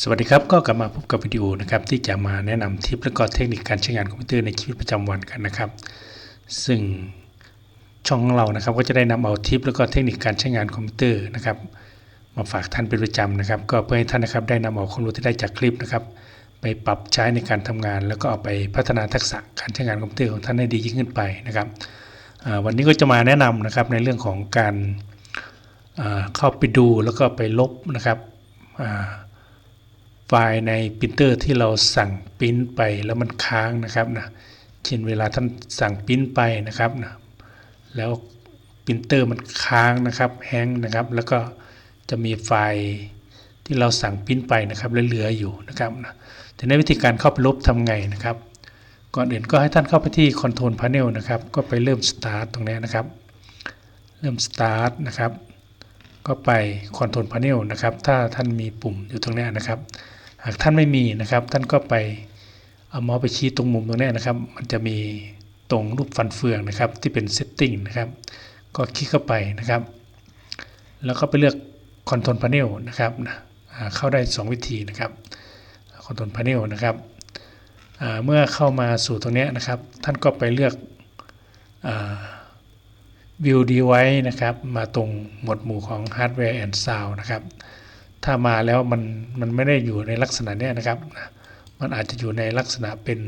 สวัสดีครับ ก็กลับมาพบกับวิดีโอนะครับที่จะมาแนะนำทิปและก็เทคนิคการใช้งานคอมพิวเตอร์ในชีวิตประจำวันกันนะครับ ซึ่งช่องของเรานะครับก็จะได้นำเอาทิปและก็เทคนิคการใช้งานคอมพิวเตอร์นะครับมาฝากท่านเป็นประจำนะครับ ก็เพื่อให้ท่านนะครับได้นำเอาความรู้ที่ได้จากคลิปนะครับ ไปปรับใช้ในการทำงาน แล้วก็เอาไปพัฒนาทักษะการใช้งานคอมพิวเตอร์ของท่านให้ดียิ่งขึ้นไปนะครับวันนี้ก็จะมาแนะนำนะครับในเรื่องของการเข้าไปดูแล้วก็ไปลบนะครับ ไฟล์ในปรินเตอร์ที่เราสั่งปริ้นไปแล้วมันค้างนะครับนะเช่นเวลาท่านสั่งปริ้นไปนะครับนะแล้วปรินเตอร์มันค้างนะครับแฮงนะครับ แล้วก็จะมีไฟล์ที่เราสั่งปริ้นไปนะครับเหลืออยู่นะครับนะแต่ในวิธีการเข้าไปลบทำไงนะครับ ก่อนอื่นก็ให้ท่านเข้าไปที่ Control Panel นะครับ ก็ไปเริ่ม Start ตรงนี้นะครับ เริ่ม Start นะครับ ก็ไป Control Panel นะครับ ถ้าท่านมีปุ่มอยู่ตรงนี้นะครับากท่านไม่มีนะครับ ท่านก็ไปเอาเมาส์ไปชี้ตรงมุมตรงนี้นะครับ มันจะมีตรงรูปฟันเฟืองนะครับ ที่เป็น Setting นะครับ ก็คลิกเข้าไปนะครับ แล้วก็ไปเลือก Control Panel นะครับนะเข้าได้ 2 วิธีนะครับ Control Panel นะครับเมื่อเข้ามาสู่ตรงนี้นะครับ ท่านก็ไปเลือกอ่า View Device นะครับ มาตรงหมวดหมู่ของ Hardware and Sound นะครับ ถ้ามาแล้วมันมันไม่ได้อยู่ในลักษณะเนี้ยนะครับ มันอาจจะอยู่ในลักษณะเป็น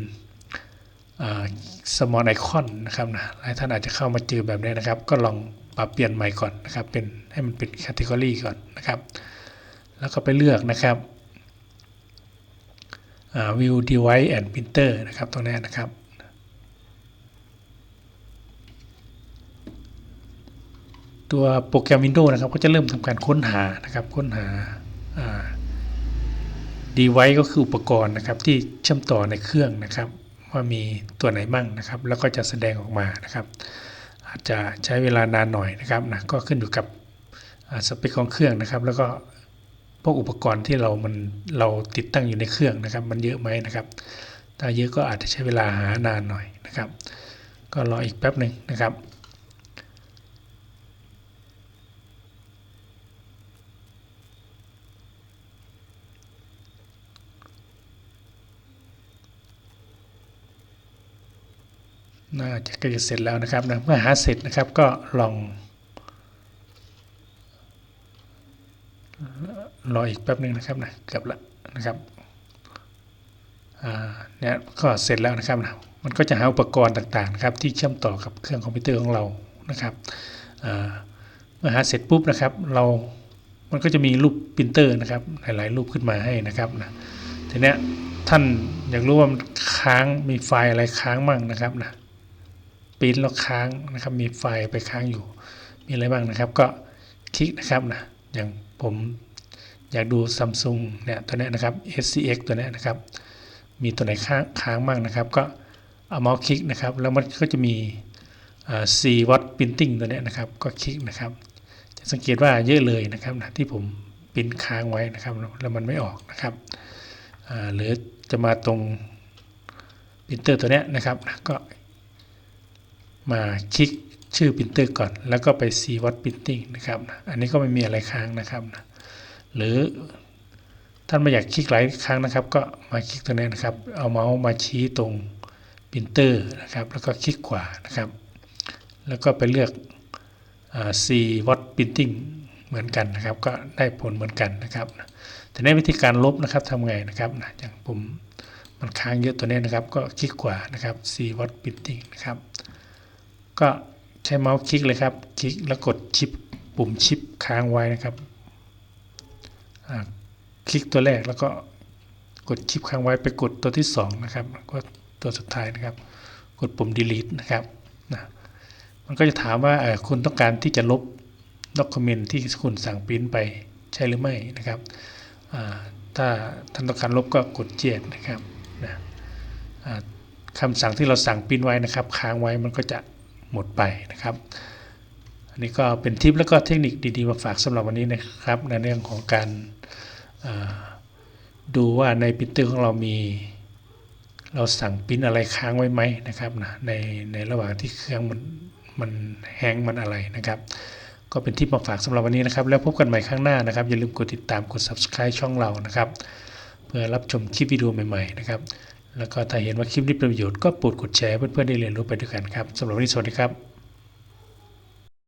สมอลไอคอนนะครับนะหลายท่านอาจจะเข้ามาเจอแบบนี้นะครับ ก็ลองปรับเปลี่ยนใหม่ก่อนนะครับ เป็นให้มันเป็นแคตตากรีก่อนนะครับ แล้วก็ไปเลือกนะครับ view device and printer นะครับตรงนี้นะครับ ตัวโปรแกรม Windows นะครับ ก็จะเริ่มทำการค้นหานะครับ ค้นหาดีไว e ก็คืออุปกรณ์นะครับ ที่เชื่อมต่อในเครื่องนะครับ ว่ามีตัวไหนบ้างนะครับ แล้วก็จะแสดงออกมานะครับ อาจจะใช้เวลานานหน่อยนะครับนะก็ขึ้นอยู่กับสเปคของเครื่องนะครับ แล้วก็พวกอุปกรณ์ที่เรามันเราติดตั้งอยู่ในเครื่องนะครับ มันเยอะไหมนะครับ ถ้าเยอะก็อาจจะใช้เวลาหานานหน่อยนะครับ ก็รออีกแป๊บหนึ่งนะครับ น่าจะใกล้จะเสร็จแล้วนะครับนะเมื่อหาเสร็จนะครับก็ลองรออีกแป๊บหนึ่งนะครับนะเกือบละนะครับเนี่ยก็เสร็จแล้วนะครับนะมันก็จะหาอุปกรณ์ต่างๆนะครับที่เชื่อมต่อกับเครื่องคอมพิวเตอร์ของเรานะครับเมื่อหาเสร็จปุ๊บนะครับเรา มันก็จะมีรูปปรินเตอร์นะครับหลายๆรูปขึ้นมาให้นะครับนะทีเนี้ยท่านอยากรู้ว่ามันค้างมีไฟล์อะไรค้างมั่งนะครับนะ ปริ้นแล้วค้างนะครับ มีไฟล์ไปค้างอยู่ มีอะไรบ้างนะครับ ก็คลิกนะครับนะ อย่างผมอยากดูซัมซุงเนี่ยตัวนี้นะครับ SCX ตัวนี้นะครับ มีตัวไหนค้างค้างบ้างนะครับ ก็เอาเมาส์คลิกนะครับ แล้วมันก็จะมี4วัตต์ปรินติ้งตัวนี้นะครับ ก็คลิกนะครับ จะสังเกตว่าเยอะเลยนะครับนะที่ผมปิ้นค้างไว้นะครับ แล้วมันไม่ออกนะครับหรือจะมาตรงปรินเตอร์ตัวนี้นะครับ ก็ มาคลิกชื่อปรินเตอร์ก่อน แล้วก็ไป see what printing นะครับนะอันนี้ก็ไม่มีอะไรค้างนะครับนะหรือท่านไม่อยากคลิกหลายครั้งนะครับ ก็มาคลิกตรงนี้นะครับ เอาเมาส์มาชี้ตรงปรินเตอร์นะครับ แล้วก็คลิกขวานะครับ แล้วก็ไปเลือก see what printing เหมือนกันนะครับ ก็ได้ผลเหมือนกันนะครับแต่ในวิธีการลบนะครับทำไงนะครับนะอย่างผมมันค้างเยอะตัวนี้นะครับ ก็คลิกขวานะครับ see what printing นะครับ ก็ใช้เมาส์คลิกเลยครับ คลิกแล้วกดชิป ปุ่มชิปค้างไว้นะครับคลิกตัวแรกแล้วก็กดชิปค้างไว้ไปกดตัวที่ 2 นะครับก็ตัวสุดท้ายนะครับ กดปุ่ม delete นะครับนะมันก็จะถามว่าคุณต้องการที่จะลบด็อกเมนต์ที่คุณสั่งพิมพ์ไปใช่หรือไม่นะครับถ้าท่านต้องการลบก็กดเจ็ดนะครับนะคำสั่งที่เราสั่งพิมพ์ไว้นะครับ ค้างไว้มันก็จะ หมดไปนะครับ อันนี้ก็เป็นทิปแล้วก็เทคนิคดีๆมาฝากสำหรับวันนี้นะครับ ในเรื่องของการดูว่าในปรินเตอร์ของเรามี เราสั่งพิมพ์อะไรค้างไว้ไหมนะครับนะในในระหว่างที่เครื่องมันมันแห้งมันอะไรนะครับ ก็เป็นทิปมาฝากสำหรับวันนี้นะครับ แล้วพบกันใหม่ครั้งหน้านะครับ อย่าลืมกดติดตามกด subscribe ช่องเรานะครับ เพื่อรับชมคลิปวิดีโอใหม่ ๆ นะครับ แล้วก็ถ้าเห็นว่าคลิปนี้เป็นประโยชน์ก็โปรดกดแชร์เพื่อนๆได้เรียนรู้ไปด้วยกันครับสำหรับวันนี้สวัสดีครับ